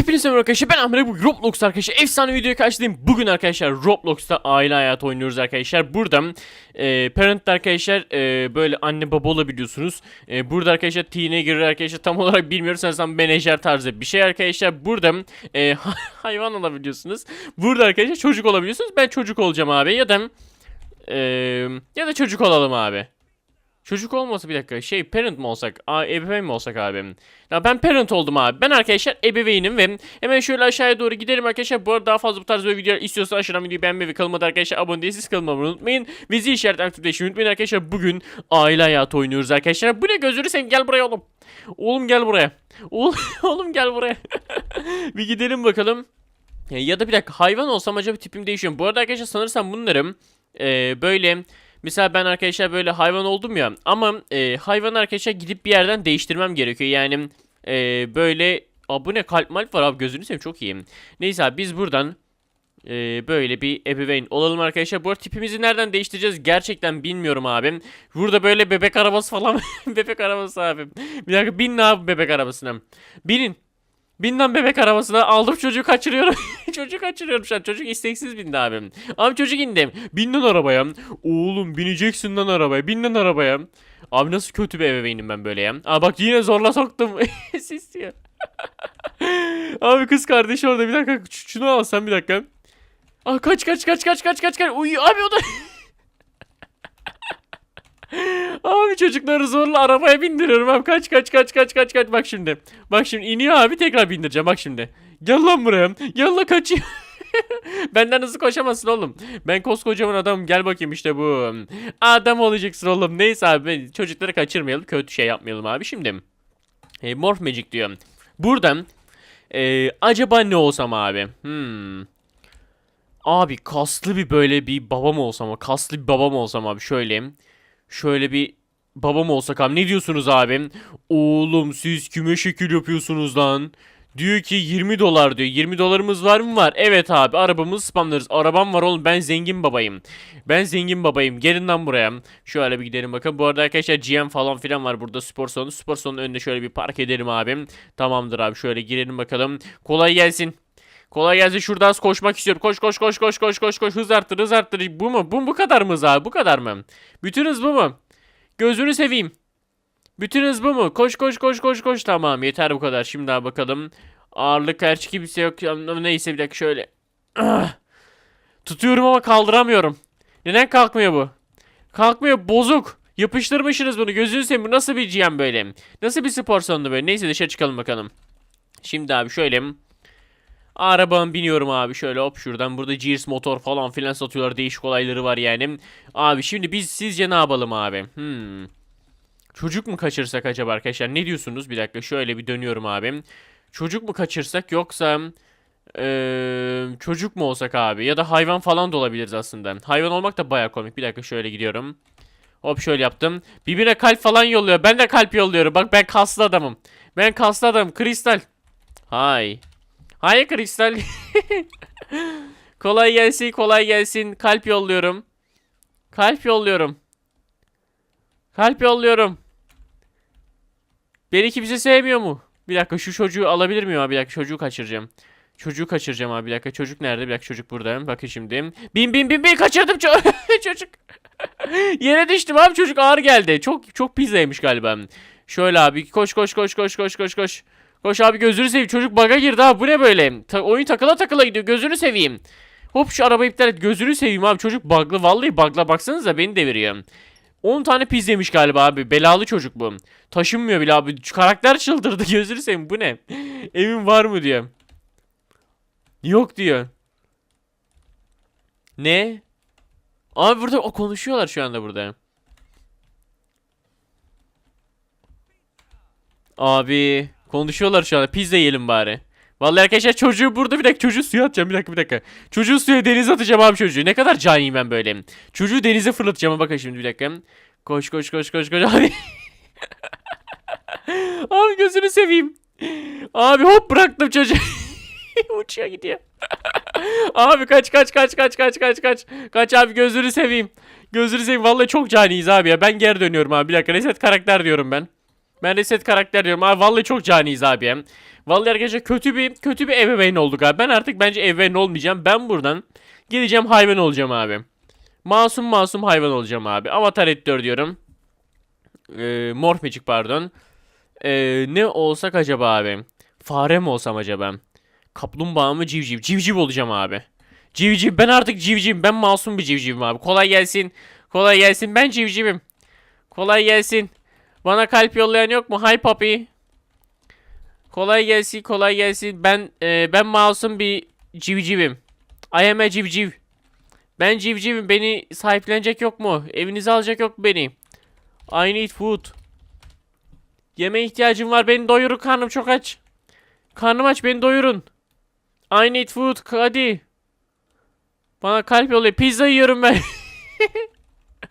Hepinize merhaba arkadaşlar ben Amre bu Roblox arkadaşlar efsane videoya karşılayayım. Bugün arkadaşlar Roblox'ta aile hayatı oynuyoruz arkadaşlar. Burada e, parent arkadaşlar e, böyle anne baba olabiliyorsunuz. E, burada arkadaşlar teenager arkadaşlar tam olarak bilmiyorum sanırsam menajer tarzı bir şey arkadaşlar. Burada e, hayvan olabiliyorsunuz. Burada arkadaşlar çocuk olabiliyorsunuz. Ben çocuk olacağım abi ya da e, ya da çocuk olalım abi. Çocuk olmasa bir dakika. Şey parent mi olsak? A, ebeveyn mi olsak abi? Ya ben parent oldum abi. Ben arkadaşlar ebeveynim ve hemen şöyle aşağıya doğru gidelim arkadaşlar. Bu arada daha fazla bu tarz böyle videolar istiyorsanız aşağıdan videoyu beğenmeyi ve kanalıma da arkadaşlar abone değilseniz kanalıma unutmayın Ve zil işareti aktifleşmeyi unutmayın arkadaşlar. Bugün aile hayatı oynuyoruz arkadaşlar. Bu ne gözünü seveyim gel buraya oğlum. Oğlum gel buraya. Oğlum, gel buraya. Bir gidelim bakalım. Ya, da bir dakika hayvan olsam acaba tipim değişiyor? Bu arada arkadaşlar sanırsam bunlarım e, böyle Mesela ben arkadaşlar böyle hayvan oldum ya ama e, hayvan arkadaşlar gidip bir yerden değiştirmem gerekiyor. Yani e, böyle Aa, bu ne kalp malp var abi gözünü seveyim çok iyiyim. Neyse abi biz buradan e, böyle bir ebeveyn olalım arkadaşlar. Bu arada tipimizi nereden değiştireceğiz gerçekten bilmiyorum abi. Burada böyle bebek arabası falan bebek arabası abi. Bir dakika binin abi bebek arabasına. Binin. Bin lan bebek arabasına aldım çocuğu kaçırıyorum. çocuğu kaçırıyorum şu an. Çocuk isteksiz bindi abim. Abi çocuk indim. Bin lan arabaya. Oğlum bineceksin lan arabaya. Bin lan arabaya. Abi nasıl kötü bir ebeveynim ben böyle ya. Aa bak yine zorla soktum. Sis diyor. Abi kız kardeşi orada bir dakika. Şunu al sen bir dakika. Aa kaç kaç kaç kaç kaç kaç kaç. Uy abi o da. Abi çocukları zorla arabaya bindiriyorum abi. Kaç kaç kaç kaç kaç kaç. Bak şimdi. Bak şimdi iniyor abi tekrar bindireceğim. Bak şimdi. Gel lan buraya. Gel lan kaçıyor. Benden hızlı koşamazsın oğlum. Ben koskocaman adamım. Gel bakayım işte bu. Adam olacaksın oğlum. Neyse abi çocukları kaçırmayalım. Kötü şey yapmayalım abi. Şimdi. E, Morph Magic diyor. Buradan. E, acaba ne olsam abi? Hmm. Abi kaslı bir böyle bir babam olsam kaslı bir babam olsam abi şöyle. Şöyle bir babam olsak abi ne diyorsunuz abi? Oğlum siz kime şekil yapıyorsunuz lan? Diyor ki 20 dolar diyor. 20 dolarımız var mı? Var. Evet abi arabamızı spamlarız. Arabam var oğlum ben zengin babayım. Ben zengin babayım. Gelin lan buraya. Şöyle bir gidelim bakın. Bu arada arkadaşlar GM falan filan var burada spor salonu. Spor salonunun önünde şöyle bir park edelim abim. Tamamdır abi şöyle girelim bakalım. Kolay gelsin. Kolay gelsin şurada az koşmak istiyorum. Koş koş koş koş koş koş koş hız arttır hız arttır. Bu mu? Bu bu kadar mı hız abi? Bu kadar mı? Bütün hız bu mu? Gözünü seveyim. Bütün hız bu mu? Koş koş koş koş koş. Tamam yeter bu kadar. Şimdi daha bakalım. Ağırlık her kimse yok. Neyse bir dakika şöyle. Tutuyorum ama kaldıramıyorum. Neden kalkmıyor bu? Kalkmıyor bozuk. Yapıştırmışsınız bunu. Gözünü seveyim. Bu nasıl bir GM böyle? Nasıl bir spor salonu böyle? Neyse dışarı çıkalım bakalım. Şimdi abi şöyle. Arabam biniyorum abi şöyle hop şuradan. Burada Gears motor falan filan satıyorlar. Değişik olayları var yani. Abi şimdi biz sizce ne yapalım abi? Hmm. Çocuk mu kaçırsak acaba arkadaşlar? Ne diyorsunuz? Bir dakika şöyle bir dönüyorum abi. Çocuk mu kaçırsak yoksa eee, çocuk mu olsak abi? Ya da hayvan falan da olabiliriz aslında. Hayvan olmak da baya komik. Bir dakika şöyle gidiyorum. Hop şöyle yaptım. Birbirine kalp falan yolluyor. Ben de kalp yolluyorum. Bak ben kaslı adamım. Ben kaslı adamım. Kristal. Hay. Hayır kristal. kolay gelsin, kolay gelsin. Kalp yolluyorum. Kalp yolluyorum. Kalp yolluyorum. Beni kimse sevmiyor mu? Bir dakika şu çocuğu alabilir miyim abi? Bir dakika çocuğu kaçıracağım. Çocuğu kaçıracağım abi. Bir dakika çocuk nerede? Bir dakika çocuk burada. Bakın şimdi. Bin bin bin bin kaçırdım ço- çocuk. Yere düştüm abi çocuk ağır geldi. Çok çok pizza yemiş galiba. Şöyle abi koş koş koş koş koş koş koş. Koş abi gözünü seveyim. Çocuk baga girdi abi. Bu ne böyle? Ta- oyun takıla takıla gidiyor. Gözünü seveyim. Hop şu arabayı iptal et. Gözünü seveyim abi. Çocuk bug'lı. Vallahi bug'la baksanıza beni deviriyor. 10 tane pizza yemiş galiba abi. Belalı çocuk bu. Taşınmıyor bile abi. Şu karakter çıldırdı. Gözünü seveyim. Bu ne? Evin var mı diyor. Yok diyor. Ne? Abi burada o konuşuyorlar şu anda burada. Abi konuşuyorlar şu anda. Pizza yiyelim bari. Vallahi arkadaşlar çocuğu burada bir dakika çocuğu suya atacağım bir dakika bir dakika. Çocuğu suya denize atacağım abi çocuğu. Ne kadar caniyim ben böyle. Çocuğu denize fırlatacağım bakın şimdi bir dakika. Koş koş koş koş koş abi. abi gözünü seveyim. Abi hop bıraktım çocuğu. Uçuyor gidiyor. abi kaç kaç kaç kaç kaç kaç kaç. Kaç abi gözünü seveyim. Gözünü seveyim. Vallahi çok caniyiz abi ya. Ben geri dönüyorum abi. Bir dakika reset karakter diyorum ben. Ben reset karakter diyorum. Abi vallahi çok caniyiz abi. Vallahi arkadaşlar kötü bir kötü bir ebeveyn olduk abi. Ben artık bence ebeveyn olmayacağım. Ben buradan gideceğim hayvan olacağım abi. Masum masum hayvan olacağım abi. Avatar editör diyorum. Ee, Morphmagic pardon. Ee, ne olsak acaba abi? Fare mi olsam acaba? Kaplumbağa mı civciv? Civciv olacağım abi. Civciv ben artık civcivim. Ben masum bir civcivim abi. Kolay gelsin. Kolay gelsin. Ben civcivim. Kolay gelsin. Bana kalp yollayan yok mu? Hi papi. Kolay gelsin, kolay gelsin. Ben e, ben masum bir civcivim. I am a civciv. Ben civcivim. Beni sahiplenecek yok mu? Evinize alacak yok mu beni? I need food. Yemeğe ihtiyacım var. Beni doyurun. Karnım çok aç. Karnım aç. Beni doyurun. I need food. Hadi. Bana kalp yollayın. Pizza yiyorum ben.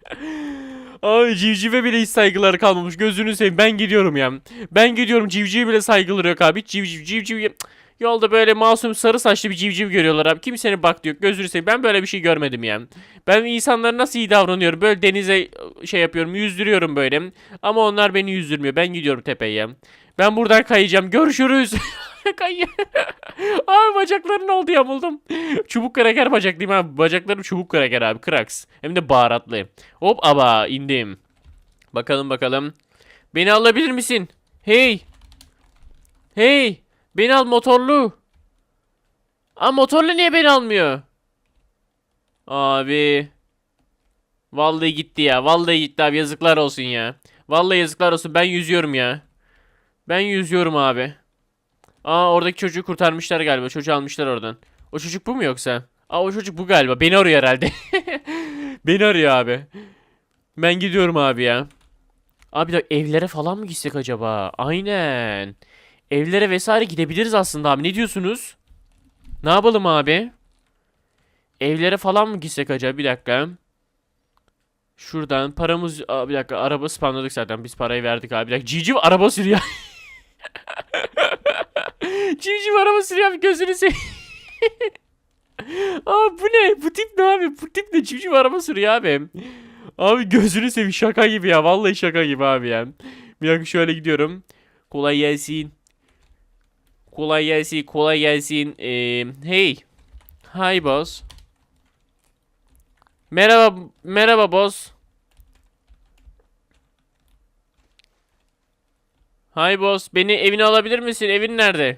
Abi civcive bile hiç saygıları kalmamış. Gözünü seveyim. Ben gidiyorum ya. Ben gidiyorum. Civcive bile saygıları yok abi. Civciv civciv. Yolda böyle masum sarı saçlı bir civciv görüyorlar abi. Kimsenin baktı yok. Gözünü seveyim. Ben böyle bir şey görmedim ya. Ben insanlara nasıl iyi davranıyorum. Böyle denize şey yapıyorum. Yüzdürüyorum böyle. Ama onlar beni yüzdürmüyor. Ben gidiyorum tepeye. Ben buradan kayacağım. Görüşürüz. Kay. abi bacakların oldu yamuldum. Çubuk kraker bacak değil mi abi? Bacaklarım çubuk kraker abi. Kraks. Hem de baharatlı. Hop aba indim. Bakalım bakalım. Beni alabilir misin? Hey. Hey. Beni al motorlu. Aa motorlu niye beni almıyor? Abi. Vallahi gitti ya. Vallahi gitti abi. Yazıklar olsun ya. Vallahi yazıklar olsun. Ben yüzüyorum ya. Ben yüzüyorum abi. Aa oradaki çocuğu kurtarmışlar galiba. Çocuğu almışlar oradan. O çocuk bu mu yoksa? Aa o çocuk bu galiba. Beni arıyor herhalde. Beni arıyor abi. Ben gidiyorum abi ya. Abi de evlere falan mı gitsek acaba? Aynen. Evlere vesaire gidebiliriz aslında abi. Ne diyorsunuz? Ne yapalım abi? Evlere falan mı gitsek acaba? Bir dakika. Şuradan paramız... Aa, bir dakika araba spamladık zaten. Biz parayı verdik abi. Bir dakika. Civciv araba sürüyor. Civciv araba sürüyor abi. Gözünü seveyim. Aa bu ne? Bu tip ne abi? Bu tip ne? Civciv araba sürüyor abi. Abi gözünü seveyim. Şaka gibi ya. Vallahi şaka gibi abi ya. Bir dakika şöyle gidiyorum. Kolay gelsin. Kolay gelsin. Kolay gelsin. Ee, hey. Hi boss. Merhaba. Merhaba boss. Hi boss. Beni evine alabilir misin? Evin nerede?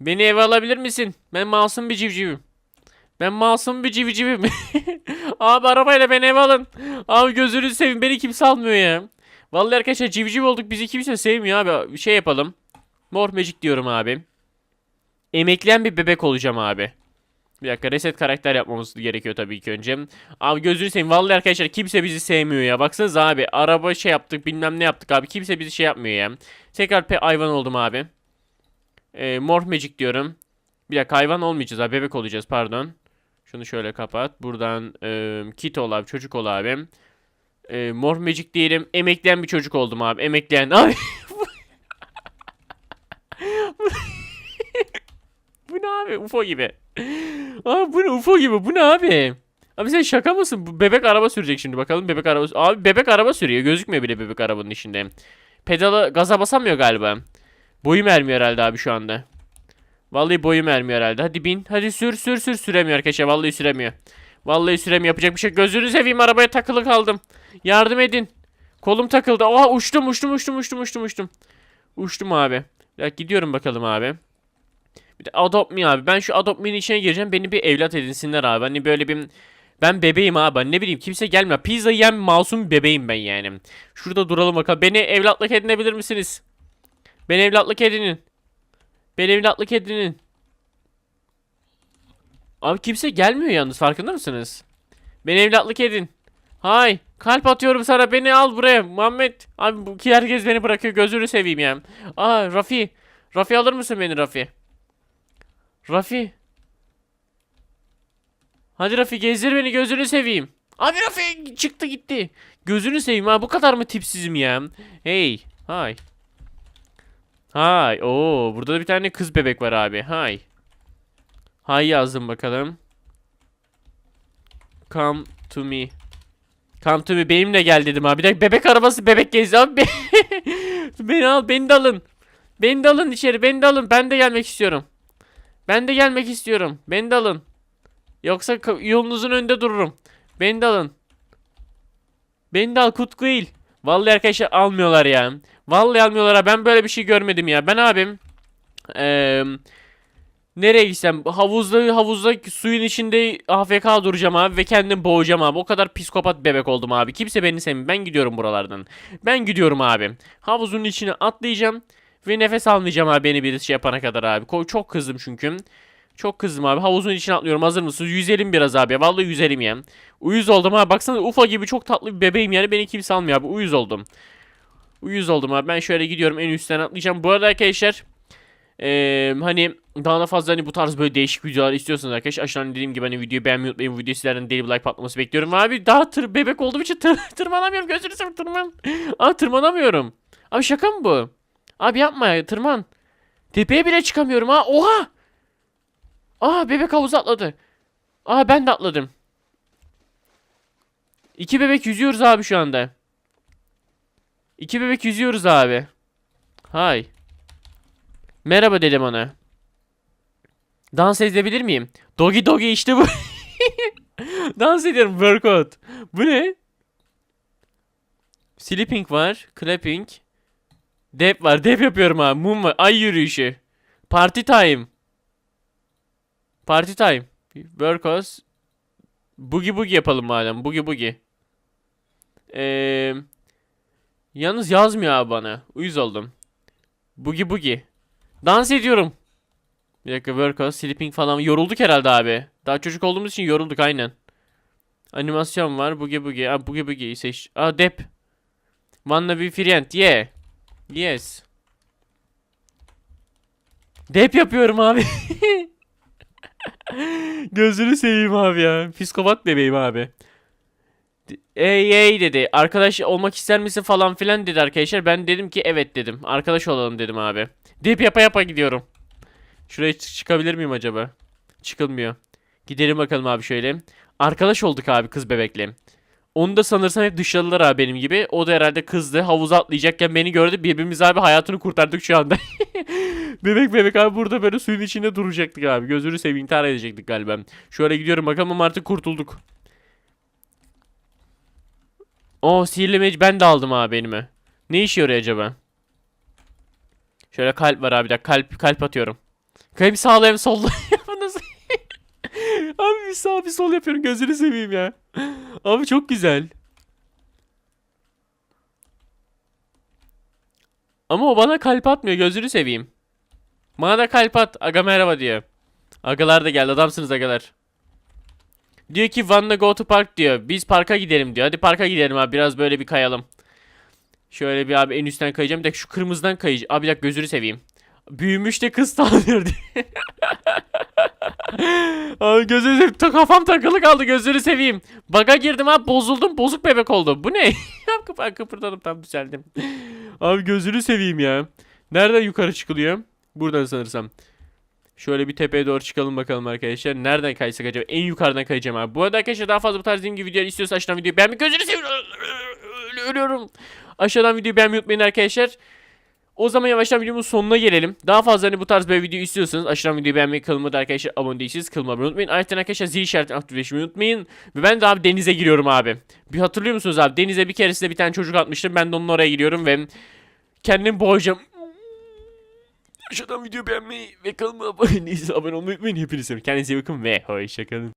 Beni eve alabilir misin? Ben masum bir civcivim. Ben masum bir civcivim. Abi arabayla beni eve alın. Abi gözünü seveyim beni kimse almıyor ya. Vallahi arkadaşlar civciv olduk bizi kimse sevmiyor abi. Bir şey yapalım. Mor Magic diyorum abi. Emekleyen bir bebek olacağım abi. Bir dakika reset karakter yapmamız gerekiyor tabii ki önce. Abi gözünü seveyim. Vallahi arkadaşlar kimse bizi sevmiyor ya. Baksanıza abi. Araba şey yaptık bilmem ne yaptık abi. Kimse bizi şey yapmıyor ya. Tekrar pe hayvan oldum abi. Ee, Morph Magic diyorum. Bir dakika hayvan olmayacağız abi. Bebek olacağız pardon. Şunu şöyle kapat. Buradan e, kit ol abi. Çocuk ol abi. E, Morph Magic diyelim. Emekleyen bir çocuk oldum abi. Emekleyen. Abi. bu ne abi? UFO gibi. Abi bu ne UFO gibi? Bu ne abi? Abi sen şaka mısın? Bebek araba sürecek şimdi. Bakalım bebek araba. Abi bebek araba sürüyor. Gözükmüyor bile bebek arabanın içinde. Pedala gaza basamıyor galiba. Boyum ermiyor herhalde abi şu anda. Vallahi boyum ermiyor herhalde. Hadi bin. Hadi sür sür sür. Süremiyor arkadaşlar. Vallahi süremiyor. Vallahi süremiyor. Yapacak bir şey. Gözünü seveyim arabaya takılı kaldım. Yardım edin. Kolum takıldı. Oha uçtum uçtum uçtum uçtum uçtum uçtum. Uçtum abi. Ya gidiyorum bakalım abi. Bir de adopt me abi. Ben şu adopt me'nin içine gireceğim. Beni bir evlat edinsinler abi. Hani böyle bir ben bebeğim abi. Hani Ne bileyim kimse gelmiyor. Pizza yiyen masum bir bebeğim ben yani. Şurada duralım bakalım. Beni evlatlık edinebilir misiniz? Beni evlatlık edinin. Beni evlatlık edinin. Abi kimse gelmiyor yalnız farkında mısınız? Beni evlatlık edin. Hay kalp atıyorum sana beni al buraya Muhammed. Abi bu herkes beni bırakıyor gözünü seveyim ya. Aa Rafi. Rafi alır mısın beni Rafi? Rafi. Hadi Rafi gezdir beni gözünü seveyim. Abi Rafi çıktı gitti. Gözünü seveyim ha bu kadar mı tipsizim ya? Hey. Hay. Hay. Oo, burada da bir tane kız bebek var abi. Hay. Hay yazdım bakalım. Come to me. Come to me benimle gel dedim abi. Bir dakika bebek arabası bebek gezi abi. beni al beni de alın. Beni de alın içeri beni de alın. Ben de gelmek istiyorum. Ben de gelmek istiyorum. Beni de alın. Yoksa yolunuzun önünde dururum. Beni de alın. Beni de al Kutkuil. Vallahi arkadaşlar almıyorlar ya. Vallahi almıyorlar ha. Ben böyle bir şey görmedim ya. Ben abim eee nereye gitsem havuzda havuzda suyun içinde AFK duracağım abi ve kendimi boğacağım abi. O kadar psikopat bebek oldum abi. Kimse beni sevmiyor. Ben gidiyorum buralardan. Ben gidiyorum abi. Havuzun içine atlayacağım ve nefes almayacağım abi beni birisi şey yapana kadar abi. Çok kızdım çünkü. Çok kızdım abi. Havuzun içine atlıyorum. Hazır mısınız? Yüzelim biraz abi. Vallahi yüzelim ya. Uyuz oldum abi. Baksana Ufa gibi çok tatlı bir bebeğim yani. Beni kimse almıyor abi. Uyuz oldum. Uyuz oldum abi. Ben şöyle gidiyorum. En üstten atlayacağım. Bu arada arkadaşlar eee, hani daha da fazla hani bu tarz böyle değişik videolar istiyorsanız arkadaşlar aşağıdan dediğim gibi hani videoyu beğenmeyi unutmayın. Bu videoyu sizlerden deli bir like patlaması bekliyorum. Abi daha tır bebek olduğum için tır, tırmanamıyorum. Gözünü tırman. Aa tırmanamıyorum. Abi şaka mı bu? Abi yapma ya tırman. Tepeye bile çıkamıyorum ha. Oha. Aa bebek havuza atladı. Aa ben de atladım. İki bebek yüzüyoruz abi şu anda. İki bebek yüzüyoruz abi. Hay. Merhaba dedim ona. Dans edebilir miyim? Dogi dogi işte bu. Dans ediyorum workout. Bu ne? Sleeping var. Clapping. Dep var. Dep yapıyorum abi. Mum var. Ay yürüyüşü. Party time. Party time. Workouts. Boogie boogie yapalım madem. Boogie boogie. Eee... Yalnız yazmıyor abi bana. Uyuz oldum. Boogie boogie. Dans ediyorum. Bir dakika workout, sleeping falan. Yorulduk herhalde abi. Daha çocuk olduğumuz için yorulduk aynen. Animasyon var. Boogie boogie. Aa, boogie boogie seç. Aa dep. Wanna be friend. Yeah. Yes. Dep yapıyorum abi. Gözünü seveyim abi ya. Psikopat bebeğim abi. Ey ey dedi. Arkadaş olmak ister misin falan filan dedi arkadaşlar. Ben dedim ki evet dedim. Arkadaş olalım dedim abi. Dip yapa yapa gidiyorum. Şuraya çı- çıkabilir miyim acaba? Çıkılmıyor. Gidelim bakalım abi şöyle. Arkadaş olduk abi kız bebekle. Onu da sanırsam hep dışladılar abi benim gibi. O da herhalde kızdı. Havuza atlayacakken beni gördü. Birbirimiz abi hayatını kurtardık şu anda. bebek bebek abi burada böyle suyun içinde duracaktık abi. Gözünü seveyim intihar edecektik galiba. Şöyle gidiyorum bakalım ama artık kurtulduk. O sihirli mec ben de aldım abi elime. Ne işe yarıyor acaba? Şöyle kalp var abi de kalp kalp atıyorum. Hem sağla hem Nasıl? abi bir sağ bir sol yapıyorum gözünü seveyim ya. Abi çok güzel. Ama o bana kalp atmıyor gözünü seveyim. Bana da kalp at. Aga merhaba diyor. Agalar da geldi adamsınız agalar. Diyor ki wanna go to park diyor. Biz parka gidelim diyor. Hadi parka gidelim abi biraz böyle bir kayalım. Şöyle bir abi en üstten kayacağım. Bir dakika şu kırmızıdan kayacağım. Abi bir dakika gözünü seveyim. Büyümüş de kız tanıyor diye. abi gözünü seveyim. Ta- Kafam takılı kaldı gözünü seveyim. Baga girdim abi bozuldum. Bozuk bebek oldum. Bu ne? Kıpır kıpırdadım tam düzeldim. abi gözünü seveyim ya. Nereden yukarı çıkılıyor? Buradan sanırsam. Şöyle bir tepeye doğru çıkalım bakalım arkadaşlar. Nereden kaysak acaba? En yukarıdan kayacağım abi. Bu arada arkadaşlar daha fazla bu tarz gibi videolar istiyorsanız aşağıdan videoyu beğenmeyi gözünü seveyim. Ölüyorum. Aşağıdan videoyu beğenmeyi unutmayın arkadaşlar. O zaman yavaştan videomun sonuna gelelim. Daha fazla hani bu tarz bir video istiyorsanız aşağıdan videoyu beğenmeyi, kanalıma da arkadaşlar abone değilseniz kanalıma abone unutmayın. Ayrıca arkadaşlar zil işaretini aktifleşmeyi unutmayın. Ve ben de abi denize giriyorum abi. Bir hatırlıyor musunuz abi? Denize bir keresinde bir tane çocuk atmıştım. Ben de onun oraya giriyorum ve kendim boğacağım. Aşağıdan videoyu beğenmeyi ve kanalıma abone değilseniz abone olmayı unutmayın. Hepinize kendinize iyi bakın ve hoşçakalın.